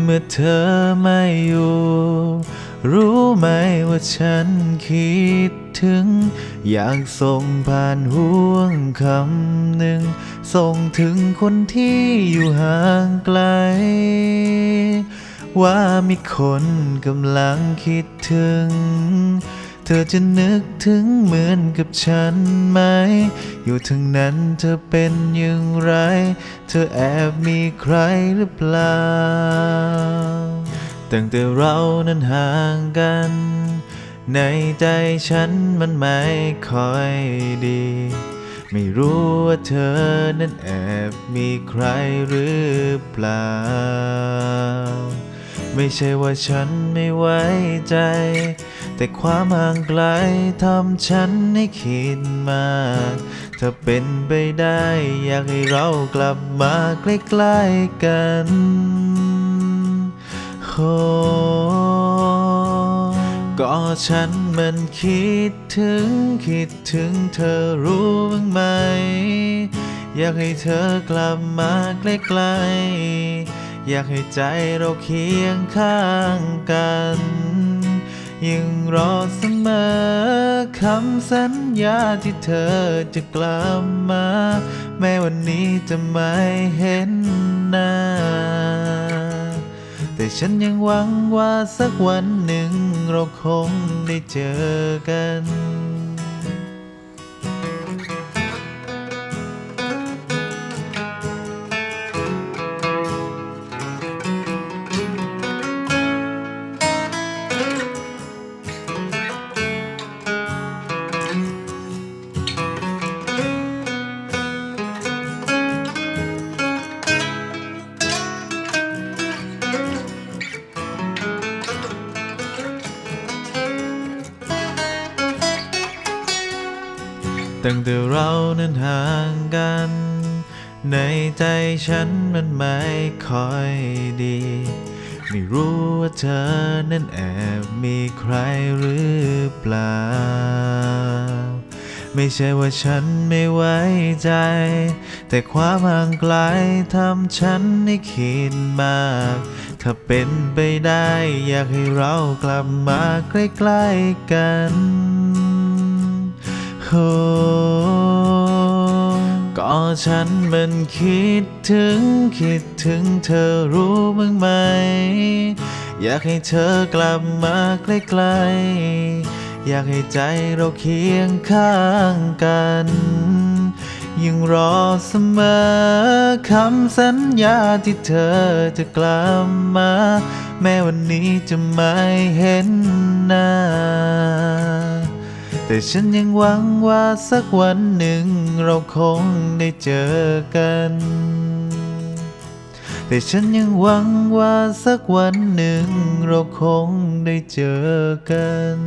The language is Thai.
เมื่อเธอไม่อยู่ รู้ไหมว่าฉันคิดถึง อยากส่งผ่านห่วงคำหนึ่ง ส่งถึงคนที่อยู่ห่างไกล ว่ามีคนกำลังคิดถึง เธอจะนึกถึงเหมือนกับฉันไหม อยู่ทางนั้นเธอเป็นอย่างไร เธอแอบมีใครหรือเปล่า ตั้งแต่เรานั้นห่างกัน ในใจฉันมันไม่ค่อยดี ไม่รู้ว่าเธอนั้นแอบมีใครหรือเปล่า ไม่ใช่ว่าฉันไม่ไว้ใจ แต่ความห่างไกลทำฉันให้คิดมาก ถ้าเป็นไปได้ อยากให้เรากลับมาใกล้ๆกันโอ้ก็ฉันมันคิดถึงคิดถึงเธอรู้บ้างไหม อยากให้เธอกลับมาใกล้ๆ อยากให้ใจเราเคียงข้างกัน ยังรอเสมอคำสัญญาที่เธอจะกลับมา แม้วันนี้จะไม่เห็นหน้า แต่ฉันยังหวังว่าสักวันหนึ่งเราคงได้เจอกัน ตั้งแต่เรานั้นห่างกัน ในใจฉันมันไม่ค่อยดี ไม่รู้ว่าเธอนั้นแอบมีใครหรือเปล่า ไม่ใช่ว่าฉันไม่ไว้ใจ แต่ความห่างไกลทำฉันให้คิดมาก ถ้าเป็นไปได้อยากให้เรากลับมาใกล้ๆกัน ก็ฉันมันคิดถึงคิดถึงเธอรู้บ้างไหม อยากให้เธอกลับมาใกล้ๆ อยากให้ใจเราเคียงข้างกัน ยังรอเสมอคำสัญญาที่เธอจะกลับมา แม้วันนี้จะไม่เห็นหน้า แต่ฉันยังหวังว่าสักวันหนึ่งเราคงได้เจอกัน แต่ฉันยังหวังว่าสักวันหนึ่งเราคงได้เจอกัน